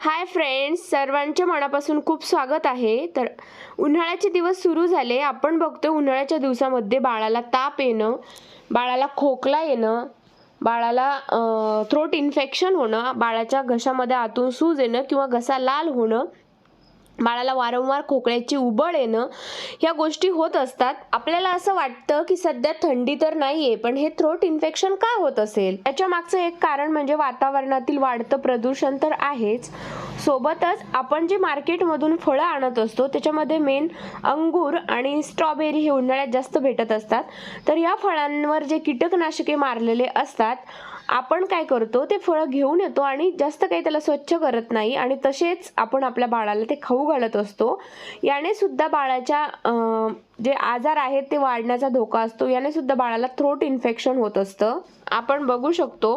Hi friends सर्वांच्या मनापासून खूप स्वागत आहे. तर उन्हाळ्याचे दिवस सुरू झाले. आपण बघतो उन्हाळ्याच्या दिवसामध्ये बाळाला ताप येणं बाळाला खोकला येणं बाळाला थ्रोट इन्फेक्शन होणं बाळाच्या घशामध्ये आतून सूज येणं किंवा घसा लाल होणं बाळाला वारंवार खोकळ्याची उबळ येणं ह्या गोष्टी होत असतात. आपल्याला असं वाटतं की सध्या थंडी तर नाही आहे पण हे थ्रोट इन्फेक्शन का होत असेल? याच्या मागचं एक कारण म्हणजे वातावरणातील वाढतं प्रदूषण तर आहेच. सोबतच आपण जे मार्केटमधून फळं आणत असतो त्याच्यामध्ये मेन अंगूर आणि स्ट्रॉबेरी हे उन्हाळ्यात जास्त भेटत असतात. तर या फळांवर जे कीटकनाशके मारलेले असतात आपण काय करतो ते फळं घेऊन येतो आणि जास्त काही त्याला स्वच्छ करत नाही आणि तसेच आपण आपल्या बाळाला ते खाऊ घालत असतो. याने सुद्धा बाळाच्या जे आजार आहेत ते वाढण्याचा धोका असतो. याने सुद्धा बाळाला थ्रोट इन्फेक्शन होत असतं. आपण बघू शकतो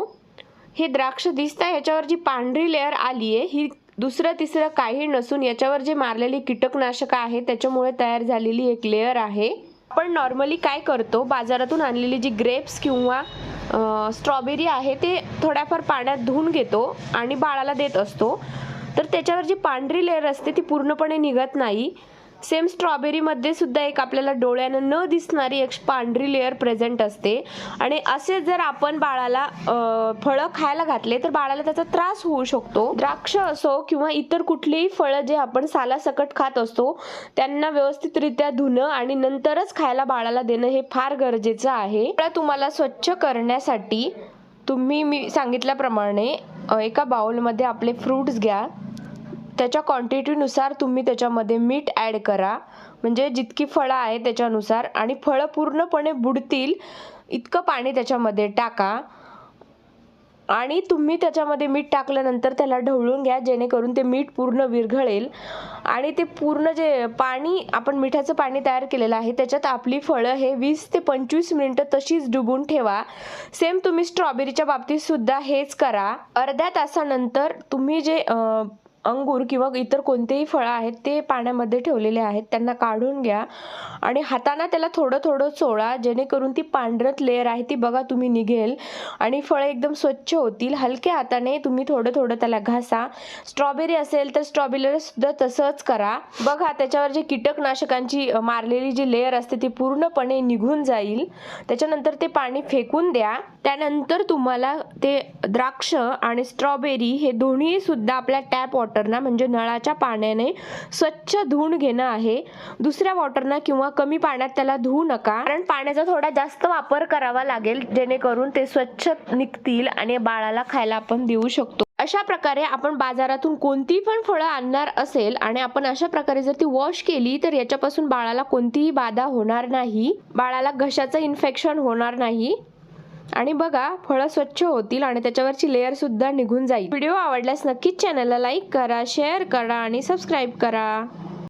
हे द्राक्ष दिसतं याच्यावर जी पांढरी लेअर आली आहे ही दुसरं तिसरं काही नसून याच्यावर जे मारलेली कीटकनाशकं आहे त्याच्यामुळे तयार झालेली एक लेअर आहे. आपण नॉर्मली काय करतो बाजारातून आणलेली जी ग्रेप्स किंवा स्ट्रॉबेरी आहे ते थोड्याफार पाण्यात धुवून घेतो आणि बाळाला देत असतो. तर त्याच्यावर जी पांढरी लेअर असते ती पूर्णपणे निघत नाही. सेम स्ट्रॉबेरीमध्ये सुद्धा एक आपल्याला डोळ्यानं न दिसणारी एक पांढरी लेअर प्रेझेंट असते. आणि असे जर आपण बाळाला फळं खायला घातले तर बाळाला त्याचा त्रास होऊ शकतो. द्राक्ष असो किंवा इतर कुठलीही फळं जे आपण सालासकट खात असतो त्यांना व्यवस्थितरित्या धुणं आणि नंतरच खायला बाळाला देणं हे फार गरजेचं आहे. तुम्हाला स्वच्छ करण्यासाठी तुम्ही मी सांगितल्याप्रमाणे एका बाउलमध्ये आपले फ्रूट्स घ्या. त्याच्या क्वांटिटीनुसार तुम्ही त्याच्यामध्ये मीठ ॲड करा. म्हणजे जितकी फळं आहे त्याच्यानुसार आणि फळं पूर्णपणे बुडतील इतकं पाणी त्याच्यामध्ये टाका. आणि तुम्ही त्याच्यामध्ये मीठ टाकल्यानंतर त्याला ढवळून घ्या जेणेकरून ते मीठ पूर्ण विरघळेल. आणि ते पूर्ण जे पाणी आपण मिठाचं पाणी तयार केलेलं आहे त्याच्यात आपली फळं हे वीस ते पंचवीस मिनटं तशीच डुबून ठेवा. सेम तुम्ही स्ट्रॉबेरीच्या बाबतीतसुद्धा हेच करा. अर्ध्या तासानंतर तुम्ही जे अंगूर किंवा इतर कोणतेही फळं आहेत ते पाण्यामध्ये ठेवलेले आहेत. त्यांना काढून घ्या आणि हाताना त्याला थोडं थोडं चोळा जेणेकरून ती पांढरट लेअर आहे ती बघा तुम्ही निघेल आणि फळं एकदम स्वच्छ होतील. हलक्या हाताने तुम्ही थोडं थोडं त्याला घासा. स्ट्रॉबेरी असेल तर स्ट्रॉबेरीला सुद्धा तसंच करा. बघा त्याच्यावर जे कीटकनाशकांची मारलेली जी लेअर असते ती पूर्णपणे निघून जाईल. त्याच्यानंतर ते पाणी फेकून द्या. त्यानंतर तुम्हाला ते द्राक्ष आणि स्ट्रॉबेरी हे दोन्ही सुद्धा आपल्या टॅप वॉटरना म्हणजे नळाच्या पाण्याने स्वच्छ धुवून घेणं आहे. दुसऱ्या वॉटरना किंवा कमी पाण्यात त्याला धुवू नका कारण पाण्याचा थोडा जास्त वापर करावा लागेल जेणेकरून ते स्वच्छ निघतील आणि बाळाला खायला आपण देऊ शकतो. अशा प्रकारे आपण बाजारातून कोणती पण फळं आणणार असेल आणि आपण अशा प्रकारे जर ती वॉश केली तर याच्यापासून बाळाला कोणतीही बाधा होणार नाही. बाळाला घशाचं इन्फेक्शन होणार नाही. आणि बघा फळं स्वच्छ होतील आणि त्याच्यावरची लेअर सुद्धा निघून जाईल. व्हिडिओ आवडल्यास नक्कीच चॅनलला लाईक करा शेअर करा आणि सबस्क्राईब करा.